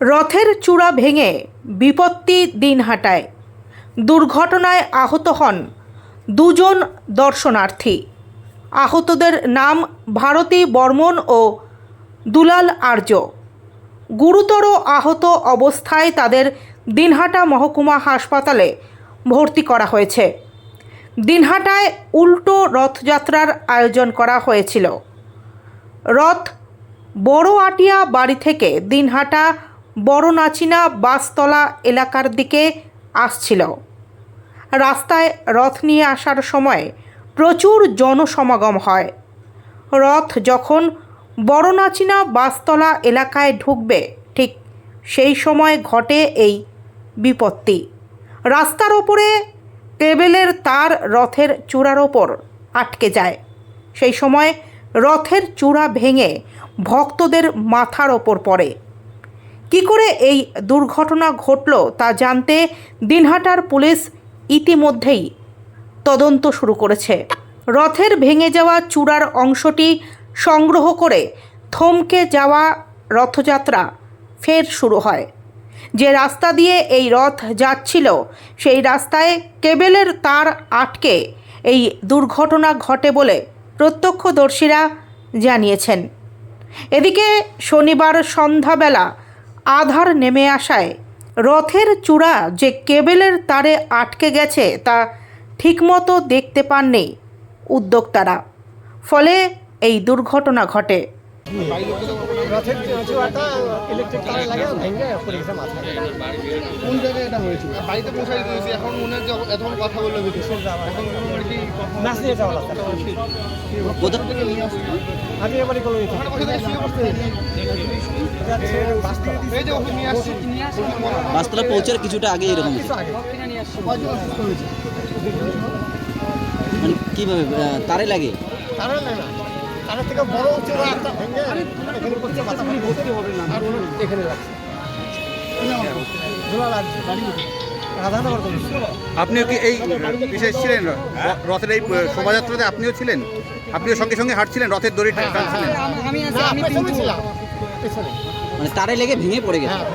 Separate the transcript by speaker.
Speaker 1: রথের চূড়া ভেঙে বিপত্তি দিনহাটায় দুর্ঘটনায় আহত হন দুজন দর্শনার্থী। আহতদের নাম ভারতী বর্মন ও দুলাল আর্য। গুরুতর আহত অবস্থায় তাদের দিনহাটা মহকুমা হাসপাতালে ভর্তি করা হয়েছে। দিনহাটায় উল্টো রথযাত্রার আয়োজন করা হয়েছিল। রথ বড় আটিয়া বাড়ি থেকে দিনহাটা বড় নাচিনা বাসতলা এলাকার দিকে আসছিল। রাস্তায় রথ নিয়ে আসার সময় প্রচুর জনসমাগম হয়। রথ যখন বড় নাচিনা বাসতলা এলাকায় ঢুকবে, ঠিক সেই সময় ঘটে এই বিপত্তি। রাস্তার ওপরে টেবিলের তার রথের চূড়ার ওপর আটকে যায়। সেই সময় রথের চূড়া ভেঙে ভক্তদের মাথার ওপর পড়ে। কি করে এই দুর্ঘটনা ঘটল তা জানতে দিনহাটার পুলিশ ইতিমধ্যেই তদন্ত শুরু করেছে। রথের ভেঙে যাওয়া চূড়ার অংশটি সংগ্রহ করে থমকে যাওয়া রথযাত্রা ফের শুরু হয়। যে রাস্তা দিয়ে এই রথ যাচ্ছিল, সেই রাস্তায় কেবেলের তার আটকে এই দুর্ঘটনা ঘটে বলে প্রত্যক্ষদর্শীরা জানিয়েছেন। এদিকে শনিবার সন্ধ্যাবেলা আধার নেমে আসায় রথের চূড়া যে কেবেলের তারে আটকে গেছে তা ঠিকমতো দেখতে পাননি উদ্যোক্তারা। ফলে এই দুর্ঘটনা ঘটে।
Speaker 2: আমি এবারে
Speaker 3: বাসতলা পৌঁছার কিছুটা আগে এরকম মানে কীভাবে তারে লাগে?
Speaker 2: তারে লাগে না। তারের থেকে বড় ভেঙে এখানে ভর্তি হবে না আর এখানে লাগছে ধোলা লাগছে বাড়ি
Speaker 4: আপনিও কি এই বিশেষ ছিলেন রথের এই শোভাযাত্রাতে আপনিও ছিলেন? আপনিও সঙ্গে সঙ্গে হাঁটছিলেন রথের দড়ি টানছিলেন?
Speaker 2: আমি পেছনে ছিলাম পেছনে।
Speaker 3: মানে তারে লেগে ভেঙে পড়ে গেছে।
Speaker 2: হ্যাঁ।